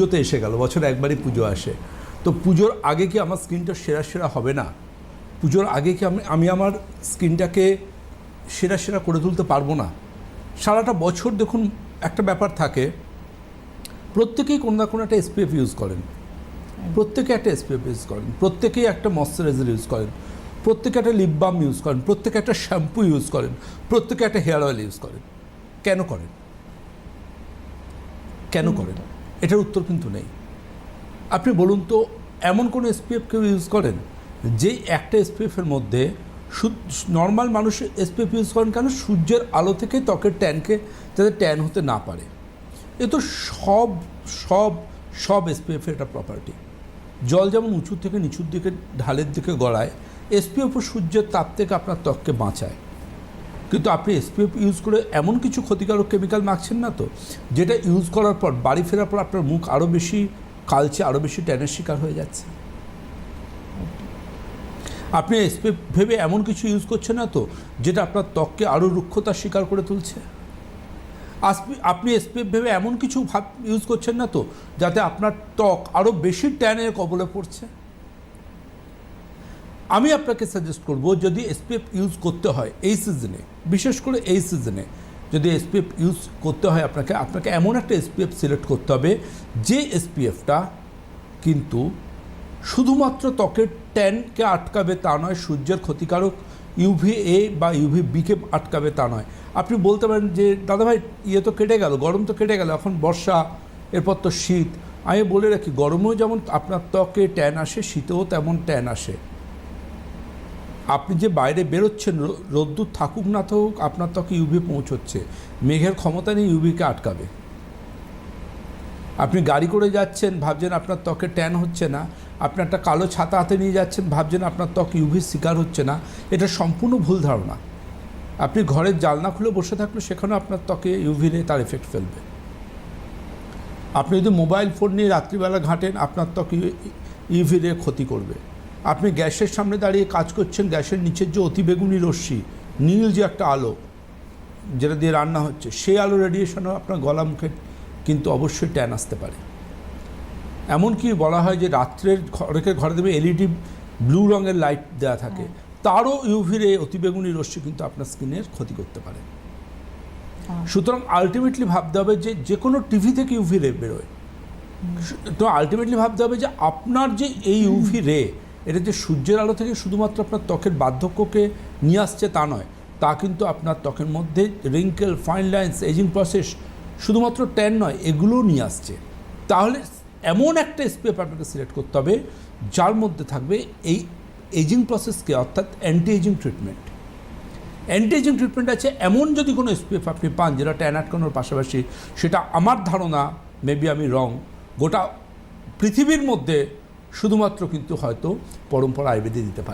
পুজোতে এসে গেল, বছর একবারই পুজো আসে। তো পুজোর আগে কি আমার স্কিনটা সেরা সেরা হবে না? পুজোর আগে কি আমি আমি আমার স্কিনটাকে সেরা সেরা করে তুলতে পারব না? সারাটা বছর দেখুন একটা ব্যাপার থাকে, প্রত্যেকেই কোনো না কোনো একটা এসপিএফ ইউজ করেন। প্রত্যেকে একটা এসপিএফ ইউজ করেন, প্রত্যেকেই একটা ময়শ্চারাইজার ইউজ করেন, প্রত্যেকে একটা লিপ বাম ইউজ করেন, প্রত্যেকে একটা শ্যাম্পু ইউজ করেন, প্রত্যেকে একটা হেয়ার অয়েল ইউজ করেন। কেন করেন? কেন করেন? এটার উত্তর কিন্তু নেই। আপনি বলুন তো, এমন কোনো এসপিএফ কেউ ইউজ করেন যে একটা এসপিএফের মধ্যে নর্মাল মানুষ এসপিএফ ইউজ করেন কেন? সূর্যের আলো থেকে ত্বকের ট্যানকে যাতে ট্যান হতে না পারে। এ তো সব সব সব এসপিএফের একটা প্রপার্টি জল যেমন উঁচু থেকে নিচুর দিকে, ঢালের দিকে গড়ায় এসপিএফও সূর্যের তাপ থেকে আপনার ত্বককে বাঁচায়। কিন্তু আপনি এসপিএফ ইউজ করে এমন কিছু ক্ষতিকারক কেমিক্যাল মাখছেন না তো? যেটা ইউজ করার পর, বাড়ি ফেরার পর আপনার মুখ আরও বেশি কালচে আরও বেশি ট্যানের শিকার হয়ে যাচ্ছে। আপনি এসপিএফ ভেবে এমন কিছু ইউজ করছেন না তো, যেটা আপনার ত্বককে আরও রুক্ষতার শিকার করে তুলছে? আপনি এসপিএফ ভেবে এমন কিছু ভাব ইউজ করছেন না তো, যাতে আপনার ত্বক আরও বেশি ট্যানের কবলে পড়ছে? আমি আপনাকে সাজেস্ট করব যদি এসপিএফ ইউজ করতে হয় এই সিজনে বিশেষ করে এই সিজনে যদি এসপিএফ ইউজ করতে হয় আপনাকে আপনাকে এমন একটা এসপিএফ সিলেক্ট করতে হবে যে এসপিএফটা কিন্তু শুধুমাত্র ত্বকের ট্যানকে আটকাবে তা নয়, সূর্যের ক্ষতিকারক ইউভি এ বা ইউভি বিকে আটকাবে তা নয়। আপনি বলতে পারেন যে, দাদাভাই ইয়ে তো কেটে গেল, গরম তো কেটে গেল, এখন বর্ষা, এরপর তো শীত। আমি বলে রাখি, গরমেও যেমন আপনার ত্বকে ট্যান আসে, শীতেও তেমন ট্যান আসে। আপনি যে বাইরে বেরোচ্ছেন রোদ্দুর থাকুক না থাকুক, আপনার ত্বকে ইউভি পৌঁছচ্ছে। মেঘের ক্ষমতা নেই ইউভিকে আটকাবে। আপনি গাড়ি করে যাচ্ছেন, ভাবছেন আপনার ত্বকে ট্যান হচ্ছে না। আপনি একটা কালো ছাতা হাতে নিয়ে যাচ্ছেন, ভাবছেন আপনার ত্বক ইউভির শিকার হচ্ছে না। এটা সম্পূর্ণ ভুল ধারণা। আপনি ঘরের জালনা খুলে বসে থাকলে সেখানেও আপনার ত্বকে ইউভি রে তার এফেক্ট ফেলবে। আপনি যদি মোবাইল ফোন নিয়ে রাত্রিবেলা ঘাঁটেন, আপনার ত্বক ইউভি রে ক্ষতি করবে। আপনি গ্যাসের সামনে দাঁড়িয়ে কাজ করছেন গ্যাসের নিচের যে অতিবেগুনি রশ্মি নীল যে একটা আলো যেটা দিয়ে রান্না হচ্ছে সেই আলো রেডিয়েশনও আপনার গলা মুখে কিন্তু অবশ্যই ট্যান আসতে পারে। এমনকি বলা হয় যে রাত্রের ঘরেকে ঘরে দেবে এলইডি ব্লু রঙের লাইট দেওয়া থাকে তারও ইউভি রে অতিবেগুনি রশ্মি কিন্তু আপনার স্কিনের ক্ষতি করতে পারে। সুতরাং আলটিমেটলি ভাবতে হবে যে যে কোনো টিভি থেকে ইউভি রে বেরোয়। তো আলটিমেটলি ভাবতে হবে যে আপনার যে এই ইউভি রে এটা যে সূর্যের আলো থেকে শুধুমাত্র আপনার ত্বকের বার্ধক্যকে নিয়ে আসছে তা নয়, তা কিন্তু আপনার ত্বকের মধ্যে wrinkle fine lines ageing process শুধুমাত্র ট্যান নয়, এগুলোও নিয়ে আসছে। তাহলে এমন একটা স্পেপ আপনাকে সিলেক্ট করতে হবে, যার মধ্যে থাকবে এই এজিং প্রসেসকে অর্থাৎ anti ageing treatment anti ageing treatment আছে এমন যদি কোনো এসপিএফ আপনি পান যেটা ট্যান আটকানোর পাশাপাশি, সেটা আমার ধারণা মেবি আমি রং গোটা পৃথিবীর মধ্যে শুধুমাত্র কিন্তু হয়তো পরম্পরা আয়ুর্বেদে দিতে পারে।